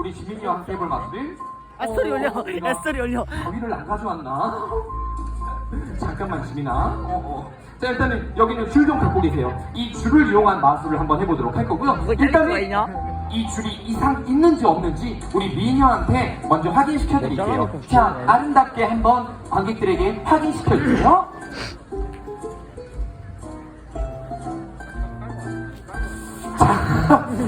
우리 지민이와 함께 해볼 마술은 아 소리 올려. 어, 야 소리 올려. 가위를 안 가져왔나? 잠깐만 지민아. 어, 어. 자 일단은 여기는 줄 좀 갖고 계세요. 이 줄을 이용한 마술을 한번 해보도록 할 거고요. 수가 일단은 있냐? 이 줄이 이상 있는지 없는지 우리 미녀한테 먼저 확인시켜 드릴게요. 자. 아름답게 한번 관객들에게 확인시켜 주세요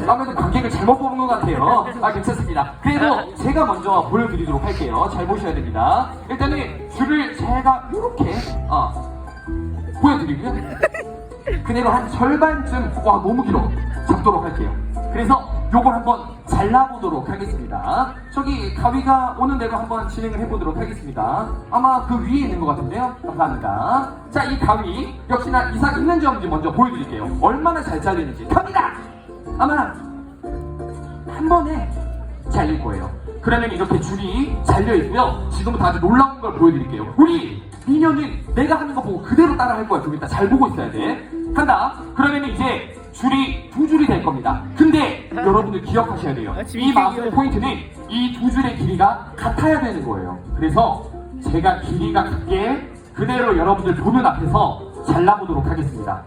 아무래도 관객을 잘못 뽑은 것 같아요. 아, 괜찮습니다. 그래도 제가 먼저 보여드리도록 할게요. 잘 보셔야 됩니다. 일단은 줄을 제가 이렇게, 어, 보여드리고요. 그대로 한 절반쯤, 와, 너무 길어. 잡도록 할게요. 그래서 요걸 한번 잘라보도록 하겠습니다. 저기 가위가 오는 대로 한번 진행을 해보도록 하겠습니다. 아마 그 위에 있는 것 같은데요. 감사합니다. 자, 이 가위 역시나 이상 있는지 없는지 먼저 보여드릴게요. 얼마나 잘 잘리는지 갑니다. 아마 한 번에 잘릴 거예요. 그러면 이렇게 줄이 잘려 있고요. 지금부터 아주 놀라운 걸 보여드릴게요. 우리 미녀는 내가 하는 거 보고 그대로 따라 할 거야. 좀 이따 잘 보고 있어야 돼. 간다. 그러면 이제 줄이 두 줄이 될 겁니다. 근데 여러분들 기억하셔야 돼요. 아, 지금 이 마술의 포인트는 이 두 줄의 길이가 같아야 되는 거예요. 그래서 제가 길이가 같게 그대로 여러분들 보는 앞에서 잘라보도록 하겠습니다.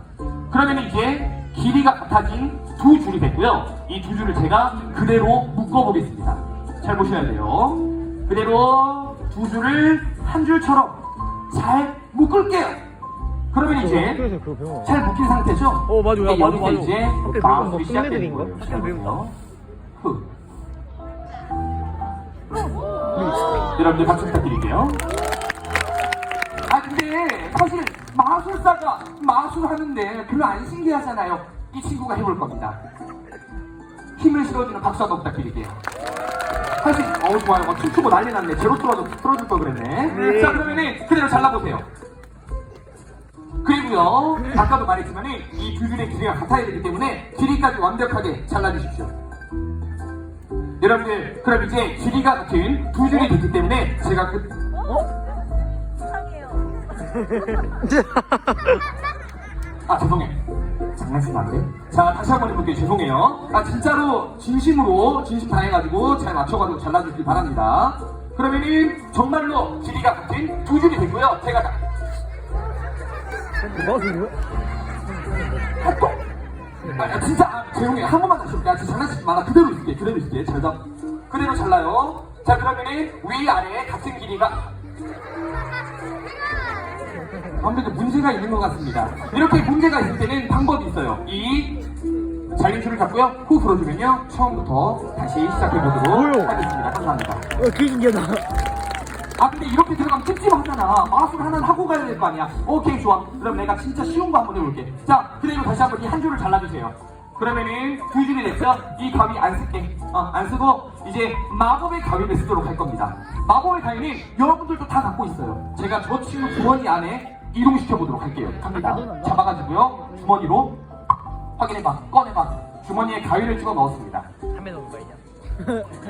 그러면 이제 길이가 같아진 두 줄이 됐고요. 이 두 줄을 제가 그대로 묶어보겠습니다. 잘 보셔야 돼요. 그대로 두 줄을 한 줄처럼 잘 묶을게요. 그러면 이제 잘 묶인 상태죠? 어, 맞아, 근데 맞아, 맞아. 이제 거 시작되는 거예요. 거? 잘 보세요. 후. 여러분들 박수 부탁드릴게요. 아 근데 사실 마술사가 마술하는데 별로 안 신기하잖아요. 이 친구가 해볼 겁니다. 힘을 실어주는 박수 한번 부탁드릴게요. 사실 어우 좋아요. 막 춤추고 난리 났네. 제로 틀어줘, 틀어줄 걸 그랬네. 네. 자 그러면은 그대로 잘라보세요. 그리고요 아까도 말했지만 이 두 줄의 길이가 같아야 되기 때문에 길이까지 완벽하게 잘라주십시오. 여러분들 그럼 이제 길이가 같은 두 줄이 됐기 때문에 제가 그아 죄송해 장난치면 안 돼? 자 다시 한 번 해볼게요. 죄송해요. 아 진짜로 진심으로 진심 다해가지고 잘 맞춰가지고 잘라주길 바랍니다. 그러면은 정말로 길이가 같은 두 줄이 됐고요. 제가 다뭐 그거? 또 아, 아, 진짜 아, 조용히 해. 한 번만 다시 해볼게 아, 진짜 장난치지 마나 그대로 있을게. 그대로 있을게. 잘 잡. 그대로 잘라요. 자 그러면은 위 아래 같은 길이가 아무래도 문제가 있는 것 같습니다. 이렇게 문제가 있을 때는 방법이 있어요. 이 잘린 줄을 잡고요. 후 불어주면요. 처음부터 다시 시작해보도록? 하겠습니다. 감사합니다. 어 되게 신기하다. 아 근데 이렇게 들어가면 찝찝 하잖아. 마술 하나는 하고 가야 될 거 아니야. 오케이 좋아. 그럼 내가 진짜 쉬운 거 한번 해볼게. 자 그대로 다시 한번 이 한 줄을 잘라주세요. 그러면은 두 줄이 됐죠? 이 가위 안 쓸게. 어, 안 쓰고 이제 마법의 가위를 쓰도록 할 겁니다. 마법의 가위는 여러분들도 다 갖고 있어요. 제가 저 친구 주머니 안에 이동시켜 보도록 할게요 갑니다 잡아가지고요 주머니로 확인해봐 꺼내봐 주머니에 가위를 찍어 넣었습니다 담배 넣은 거 있냐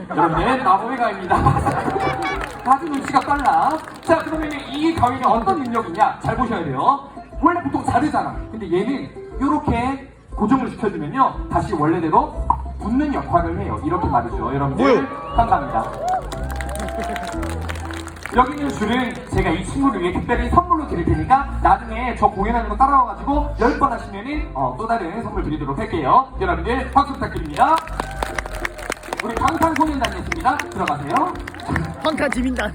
여러분들 마법의 가위입니다. 아주 눈치가 빨라. 자 그러면 이 가위는 어떤 능력이냐 잘 보셔야 돼요. 원래 보통 자르잖아. 근데 얘는 이렇게 고정을 시켜주면요 다시 원래대로 붙는 역할을 해요. 이렇게 말이죠. 여러분들? 감사합니다. 여기 있는 줄은 제가 이 친구를 위해 특별히 선물로 드릴 테니까 나중에 저 공연하는 거 따라와가지고 10번 하시면은 어, 또 다른 선물 드리도록 할게요. 여러분들 박수 부탁드립니다. 우리 방탄소년단이었습니다. 들어가세요. 황카 지민단